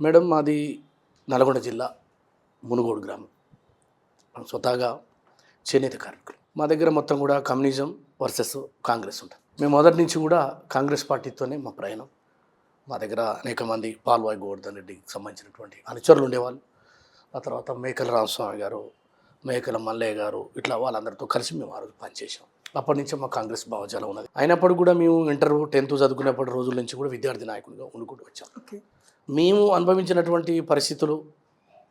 Madam మాది నల్గొండ జిల్లా మునుగోడు గ్రామం. స్వతహాగా చేనేత కార్మికులు. మా దగ్గర మొత్తం కూడా కమ్యూనిజం వర్సెస్ కాంగ్రెస్ ఉంటుంది మేము మొదటి నుంచి కూడా కాంగ్రెస్ పార్టీతోనే మా ప్రయాణం. మా దగ్గర అనేక మంది పాల్వాయి గోవర్ధన్ రెడ్డికి సంబంధించినటువంటి అనుచరులు ఉండేవాళ్ళు. ఆ తర్వాత మేకల రామస్వామి గారు మేకల మల్లయ్య గారు ఇట్లా వాళ్ళందరితో కలిసి మేము ఆ రోజు పనిచేసాం అప్పటి నుంచి మా కాంగ్రెస్ భావజాలం ఉన్నది. అయినప్పుడు కూడా మేము ఇంటర్ టెన్త్ చదువుకునేప్పటి రోజుల నుంచి కూడా విద్యార్థి నాయకుడిగా ఉండుకుంటూ వచ్చాం. ఓకే. మేము అనుభవించినటువంటి పరిస్థితులు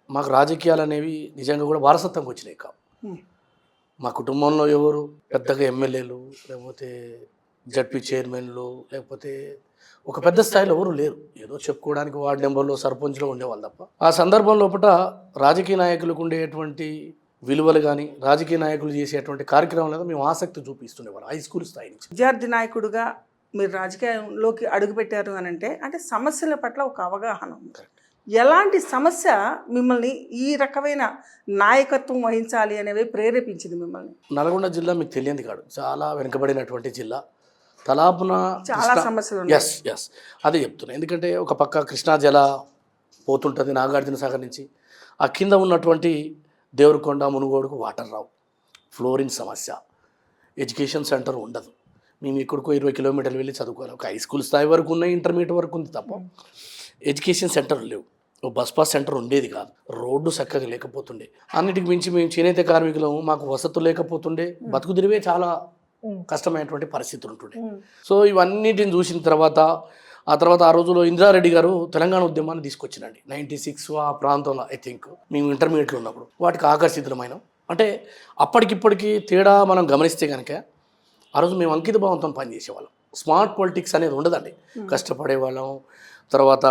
మాకు రాజకీయాలు అనేవి నిజంగా కూడా వారసత్వంగా వచ్చినాయి కావు. మా కుటుంబంలో ఎవరు? పెద్దగా ఎమ్మెల్యేలు లేకపోతే జడ్పీ చైర్మన్లు లేకపోతే ఒక పెద్ద స్థాయిలో ఎవరు లేరు. ఏదో చెప్పుకోవడానికి వార్డు నెంబర్లో సర్పంచ్లో ఉండేవాళ్ళు తప్ప. ఆ సందర్భం లోపల రాజకీయ నాయకులకు ఉండేటువంటి విలువలు కానీ రాజకీయ నాయకులు చేసేటువంటి కార్యక్రమం లేదా మేము ఆసక్తి చూపిస్తుండేవాళ్ళం హై స్కూల్ స్థాయి నుంచి. విద్యార్థి నాయకుడిగా మీరు రాజకీయంలోకి అడుగుపెట్టారు అని అంటే అంటే సమస్యల పట్ల ఒక అవగాహన ఉంది. ఎలాంటి సమస్య మిమ్మల్ని ఈ రకమైన నాయకత్వం వహించాలి అనేవి ప్రేరేపించింది మిమ్మల్ని? నల్గొండ జిల్లా మీకు తెలియంది కాదు. చాలా వెనుకబడినటువంటి జిల్లా. తలాపున చాలా సమస్యలు ఎస్ ఎస్ అదే చెప్తున్నా. ఎందుకంటే ఒక పక్క కృష్ణా జల పోతుంటుంది నాగార్జున సాగర్ నుంచి. ఆ కింద ఉన్నటువంటి దేవరకొండ మునుగోడుకు వాటర్ రావు. ఫ్లోరిన్ సమస్య. ఎడ్యుకేషన్ సెంటర్ ఉండదు. మేము ఇక్కడికో ఇరవై కిలోమీటర్లు వెళ్ళి చదువుకోవాలి. ఒక హై స్కూల్ స్థాయి వరకు ఉన్న ఇంటర్మీడియట్ వరకు ఉంది తప్ప ఎడ్యుకేషన్ సెంటర్ లేవు. ఓ బస్ పాస్ సెంటర్ ఉండేది కాదు. రోడ్డు చక్కగా లేకపోతుండే. అన్నిటికి మించి మేము చేనేత కార్మికులం మాకు వసతులు లేకపోతుండే. బతుకు తిరిగే చాలా కష్టమైనటువంటి పరిస్థితులు ఉంటుండే. సో ఇవన్నిటిని చూసిన తర్వాత ఆ తర్వాత ఆ రోజులో ఇంద్రారెడ్డి గారు తెలంగాణ ఉద్యమాన్ని తీసుకొచ్చినండి నైంటీ సిక్స్ ఆ ప్రాంతంలో ఐ థింక్ మేము ఇంటర్మీడియట్లో ఉన్నప్పుడు. వాటికి ఆకర్షితులమైన. అంటే అప్పటికిప్పటికి తేడా మనం గమనిస్తే కనుక ఆ రోజు మేము అంకిత భావంతో పనిచేసేవాళ్ళం. స్మార్ట్ పొలిటిక్స్ అనేది ఉండదండి. కష్టపడే వాళ్ళం తర్వాత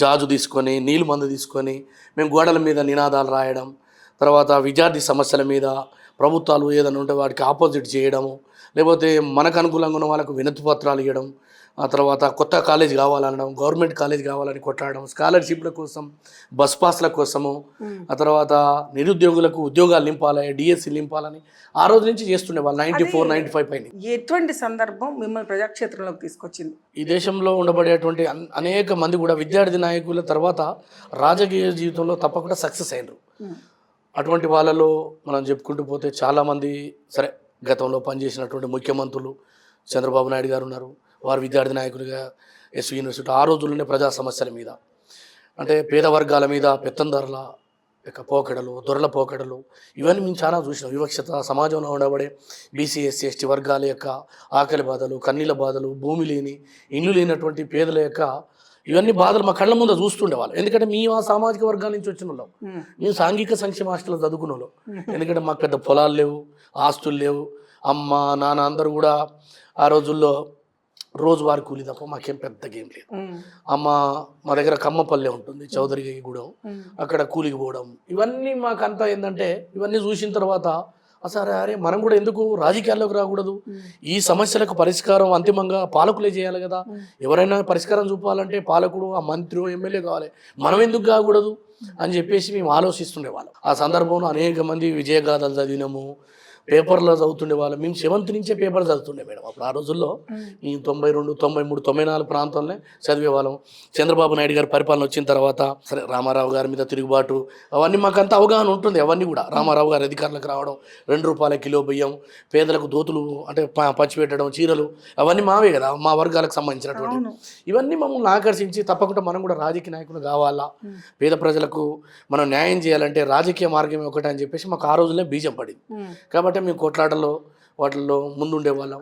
జాజు తీసుకొని నీళ్ళు మందు తీసుకొని మేము గోడల మీద నినాదాలు రాయడం తర్వాత విద్యార్థి సమస్యల మీద ప్రభుత్వాలు ఏదైనా ఉంటే వాటికి ఆపోజిట్ చేయడము లేకపోతే మనకు అనుకూలంగా ఉన్న వాళ్ళకు వినతి పత్రాలు ఇవ్వడం ఆ తర్వాత కొత్త కాలేజ్ కావాలనడం గవర్నమెంట్ కాలేజ్ కావాలని కొట్లాడడం స్కాలర్షిప్ల కోసం బస్ పాస్ల కోసము ఆ తర్వాత నిరుద్యోగులకు ఉద్యోగాలు నింపాలి డిఎస్సి నింపాలని ఆ రోజు నుంచి చేస్తుండే వాళ్ళు నైంటీ ఫోర్ నైంటీ ఫైవ్ పైన. ఎటువంటి సందర్భం మిమ్మల్ని ప్రజాక్షేత్రంలోకి తీసుకొచ్చింది? ఈ దేశంలో ఉండబడేటువంటి అన్- అనేక మంది కూడా విద్యార్థి నాయకుల తర్వాత రాజకీయ జీవితంలో తప్పకుండా సక్సెస్ అయినరు. అటువంటి వాళ్ళలో మనం చెప్పుకుంటూ పోతే చాలామంది సరే గతంలో పనిచేసినటువంటి ముఖ్యమంత్రులు చంద్రబాబు నాయుడు గారు ఉన్నారు వారు విద్యార్థి నాయకులుగా ఎస్ యూనివర్సిటీ ఆ రోజుల్లోనే ప్రజా సమస్యల మీద అంటే పేద వర్గాల మీద పెత్తందారుల యొక్క పోకడలు దొరల పోకడలు ఇవన్నీ మేము చాలా చూసినాం. వివక్షత సమాజంలో ఉండబడే బీసీ ఎస్సీ ఎస్టీ వర్గాల యొక్క ఆకలి బాధలు కన్నీళ్ళ బాధలు భూమి లేని ఇల్లు లేనటువంటి పేదల యొక్క ఇవన్నీ బాధలు మా కళ్ళ ముందు చూస్తుండేవాళ్ళు. ఎందుకంటే మేము ఆ సామాజిక వర్గాల నుంచి వచ్చిన వాళ్ళం. మేము సాంఘిక సంక్షేమ హాస్టల్లో చదువుకున్న వాళ్ళం. ఎందుకంటే మాకు పెద్ద పొలాలు లేవు ఆస్తులు లేవు. అమ్మ నాన్న అందరూ కూడా ఆ రోజుల్లో రోజువారి కూలి తప్ప మాకేం పెద్ద గేమ్ లేదు. అమ్మ మా దగ్గర కమ్మపల్లె ఉంటుంది చౌదరి గూడెం. అక్కడ కూలికి పోవడం. ఇవన్నీ మాకంతా ఏంటంటే ఇవన్నీ చూసిన తర్వాత అసలు అరే మనం కూడా ఎందుకు రాజకీయాల్లోకి రాకూడదు? ఈ సమస్యలకు పరిష్కారం అంతిమంగా పాలకులే చేయాలి కదా. ఎవరైనా పరిష్కారం చూపాలంటే పాలకుడు ఆ మంత్రి ఎమ్మెల్యే కావాలి. మనం ఎందుకు కాకూడదు? అని చెప్పేసి మేము ఆలోచిస్తుండేవాళ్ళం. ఆ సందర్భంలో అనేక మంది విజయగాథలు చదివినాము. పేపర్లో చదువుతుండే వాళ్ళం. మేము సెవెంత్ నుంచే పేపర్ చదువుతుండే మేడం. అప్పుడు ఆ రోజుల్లో ఈ తొంభై రెండు తొంభై మూడు తొంభై నాలుగు ప్రాంతంలో చదివేవాళ్ళం. చంద్రబాబు నాయుడు గారి పరిపాలన వచ్చిన తర్వాత సరే రామారావు గారి మీద తిరుగుబాటు అవన్నీ మాకంతా అవగాహన ఉంటుంది. అవన్నీ కూడా రామారావు గారి అధికారులకు రావడం రెండు రూపాయల కిలో బియ్యం పేదలకు దోతులు అంటే పంచిపెట్టడం చీరలు అవన్నీ మావే కదా మా వర్గాలకు సంబంధించినటువంటి. ఇవన్నీ మమ్మల్ని ఆకర్షించి తప్పకుండా మనం కూడా రాజకీయ నాయకులు కావాలా? పేద ప్రజలకు మనం న్యాయం చేయాలంటే రాజకీయ మార్గం ఒకటి అని చెప్పేసి మాకు ఆ రోజులే బీజం పడింది. ఉమ్. కాబట్టి మేము కొట్లాటలో వాటిల్లో ముందుండే వాళ్ళం